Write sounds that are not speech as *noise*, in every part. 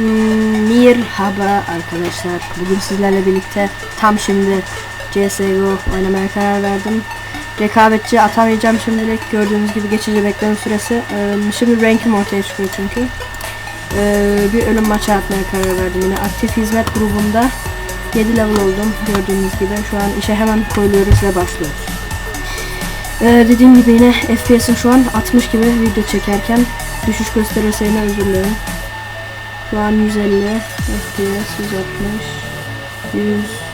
Merhaba arkadaşlar. Bugün sizlerle birlikte tam şimdi CSGO oynamaya karar verdim. Rekabetçi atamayacağım şimdilik. Gördüğünüz gibi geçici bekleme süresi. Ee, şimdi rankim ortaya çıkıyor çünkü. Ee, bir ölüm maçı atmaya karar verdim. Yine aktif hizmet grubunda 7 level oldum. Gördüğünüz gibi şu an işe hemen koyuluyoruz ve başlıyoruz. Ee, dediğim gibi yine FPS'im şu an 60 gibi video çekerken düşüş gösterirse yine özür dilerim. Şu an 150 FPS 160 100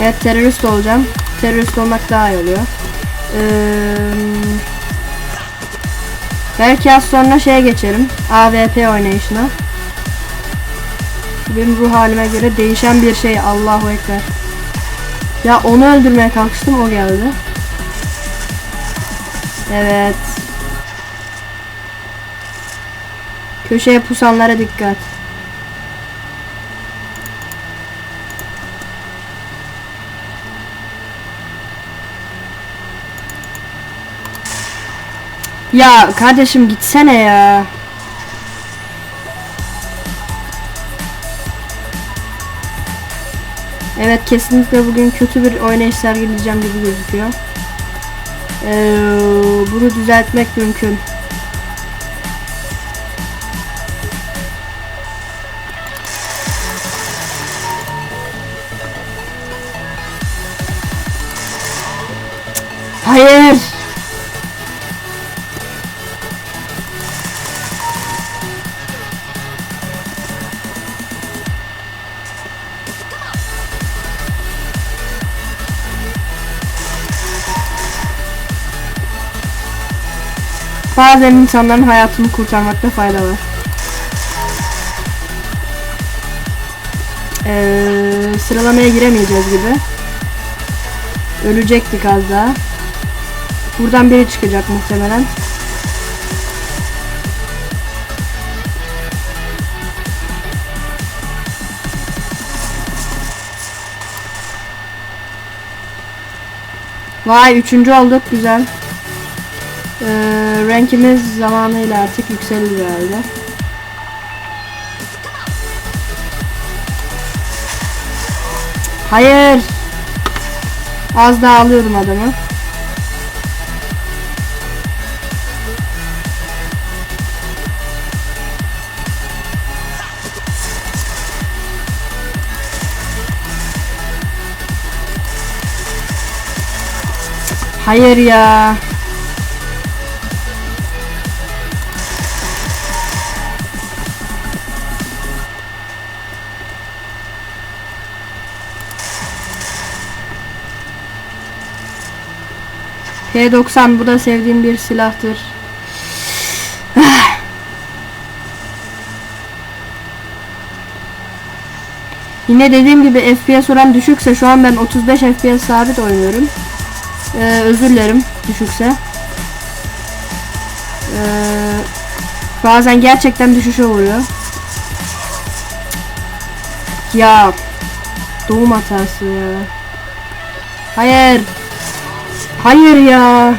Evet terörist olacağım. Terörist olmak daha iyi oluyor. Ee, belki az sonra şeye geçerim. AWP oynayışına. Benim ruh halime göre değişen bir şey. Allahu Ekber. Ya onu öldürmeye kalkıştım o geldi. Evet. Köşeye pusanlara dikkat. Ya kardeşim gitsene ya. Evet kesinlikle bugün kötü bir oynayış sergileyeceğim gibi gözüküyor. Ee, bunu düzeltmek mümkün. Hayır. Bazen insanların hayatını kurtarmakta fayda var. Ee, sıralamaya giremeyeceğiz gibi. Ölecektik az daha. Buradan biri çıkacak muhtemelen. Vay üçüncü olduk güzel. Ee, rankimiz zamanıyla artık yükselir herhalde. Hayır. Az daha alıyordum adamı. Hayır ya. P90 bu da sevdiğim bir silahtır. *sighs* Yine dediğim gibi FPS oran düşükse şu an ben 35 FPS sabit oynuyorum. Ee, özür dilerim düşükse. Ee, bazen gerçekten düşüşe uğruyor. Ya doğum hatası ya. Hayır. Hayır ya.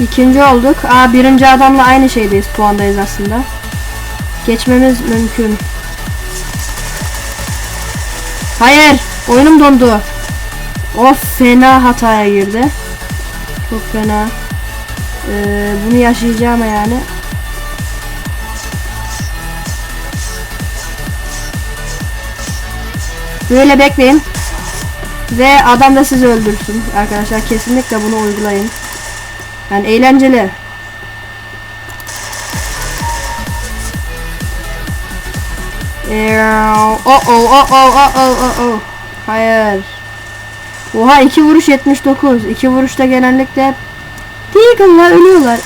İkinci olduk. Aa birinci adamla aynı şeydeyiz. Puandayız aslında. Geçmemiz mümkün. Hayır. Oyunum dondu. Of fena hataya girdi. Çok fena. Ee, bunu yaşayacağım yani. Böyle bekleyin. Ve adam da sizi öldürsün. Arkadaşlar kesinlikle bunu uygulayın. Yani eğlenceli. Oh oh oh oh oh oh oh. Hayır. Oha iki vuruş 79. İki vuruşta genellikle hep Deagle'la ölüyorlar.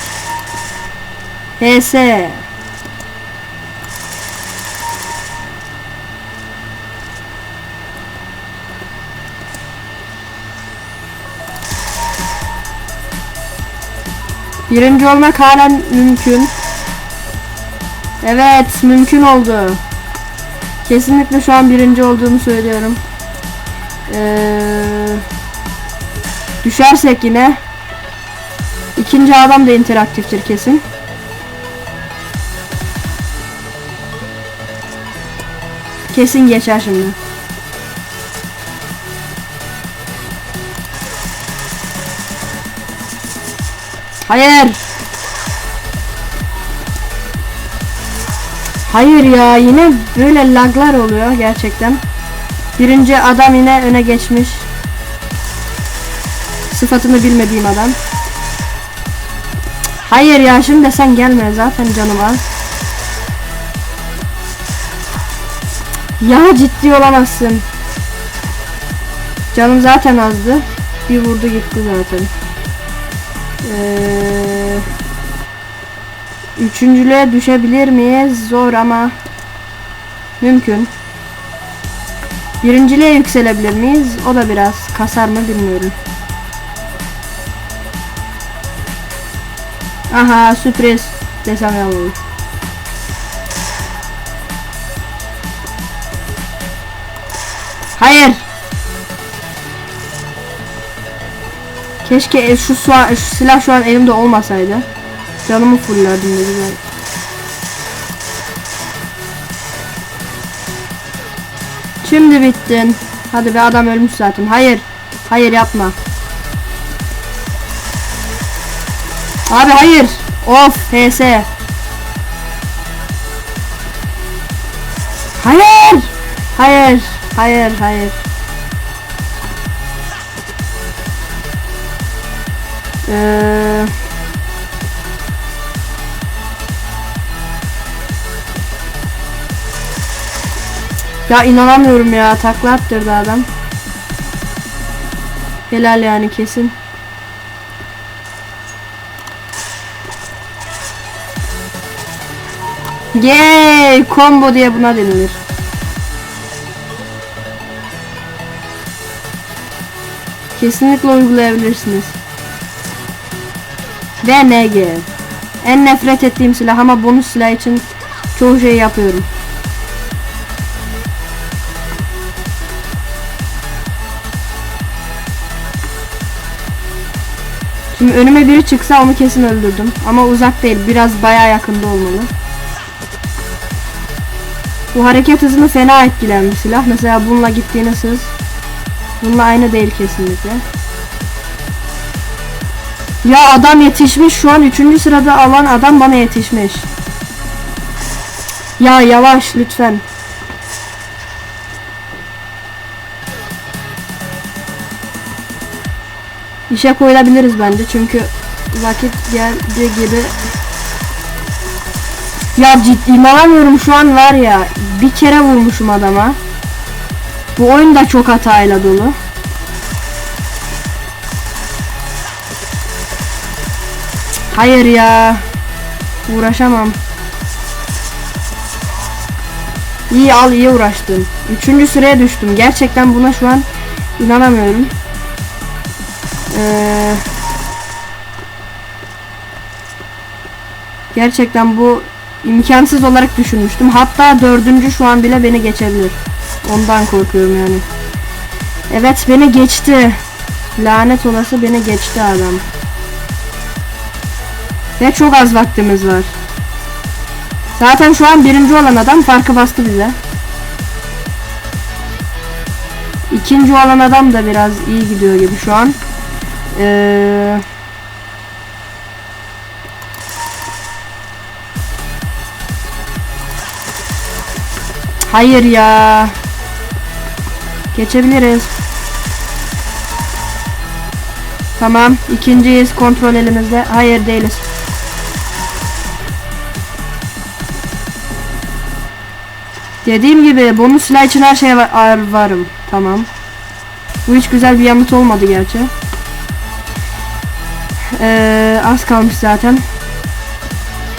HS. Birinci olmak halen mümkün. Evet mümkün oldu. Kesinlikle şu an birinci olduğumu söylüyorum. Ee, düşersek yine ikinci adam da interaktiftir kesin. Kesin geçer şimdi. Hayır. Hayır ya yine böyle laglar oluyor gerçekten. Birinci adam yine öne geçmiş. Sıfatını bilmediğim adam. Hayır ya şimdi sen gelme zaten canım az. Ya ciddi olamazsın. Canım zaten azdı. Bir vurdu gitti zaten. Ee, üçüncülüğe düşebilir miyiz? Zor ama mümkün. Birinciliğe yükselebilir miyiz? O da biraz kasar mı bilmiyorum. Aha sürpriz desem ya olur. Hayır. Keşke şu, su, şu silah şu an elimde olmasaydı. Canımı fullerdim ne güzel. Şimdi bittin. Hadi bir adam ölmüş zaten. Hayır. Hayır yapma. Abi hayır. Of HS. Hayır. Hayır. Hayır. Hayır. Ee, ya inanamıyorum ya takla attırdı adam. Helal yani kesin. Yay! Combo diye buna denilir. Kesinlikle uygulayabilirsiniz. Ve NG. En nefret ettiğim silah ama bonus silah için çoğu şey yapıyorum. Şimdi önüme biri çıksa onu kesin öldürdüm. Ama uzak değil. Biraz bayağı yakında olmalı. Bu hareket hızını fena etkilen bir silah. Mesela bununla gittiğiniz hız bununla aynı değil kesinlikle. Ya adam yetişmiş şu an 3. sırada alan adam bana yetişmiş. Ya yavaş lütfen. İşe koyulabiliriz bence çünkü vakit geldiği gibi ya ciddi inanamıyorum şu an var ya bir kere vurmuşum adama. Bu oyun da çok hatayla dolu. Hayır ya. Uğraşamam. İyi al iyi uğraştın. Üçüncü sıraya düştüm. Gerçekten buna şu an inanamıyorum. Ee, gerçekten bu imkansız olarak düşünmüştüm. Hatta dördüncü şu an bile beni geçebilir. Ondan korkuyorum yani. Evet beni geçti. Lanet olası beni geçti adam. Ve çok az vaktimiz var. Zaten şu an birinci olan adam farkı bastı bize. İkinci olan adam da biraz iyi gidiyor gibi şu an. Ee, hayır ya. Geçebiliriz. Tamam. ikinciyiz. Kontrol elimizde. Hayır değiliz. Dediğim gibi bonus silah için her şeye var, varım. Tamam. Bu hiç güzel bir yanıt olmadı gerçi. Ee, az kalmış zaten.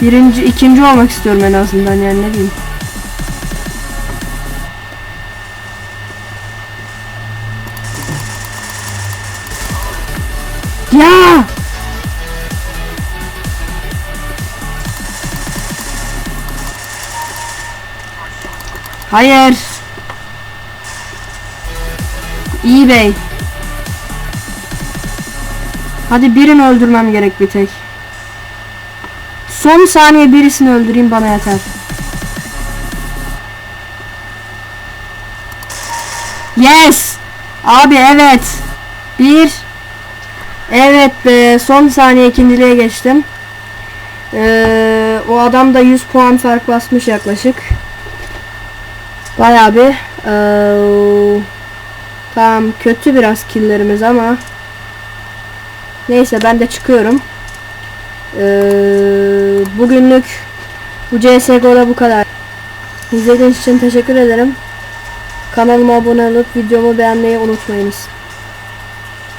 Birinci, ikinci olmak istiyorum en azından yani ne diyeyim. Ya! Hayır. İyi bey. Hadi birini öldürmem gerek bir tek. Son saniye birisini öldüreyim bana yeter. Yes. Abi evet. Bir. Evet be son saniye ikinciliğe geçtim. Ee, o adam da 100 puan fark basmış yaklaşık. Bayağı bir ee, tamam kötü biraz killerimiz ama neyse ben de çıkıyorum. Ee, bugünlük bu CSGO'da bu kadar. İzlediğiniz için teşekkür ederim. Kanalıma abone olup videomu beğenmeyi unutmayınız.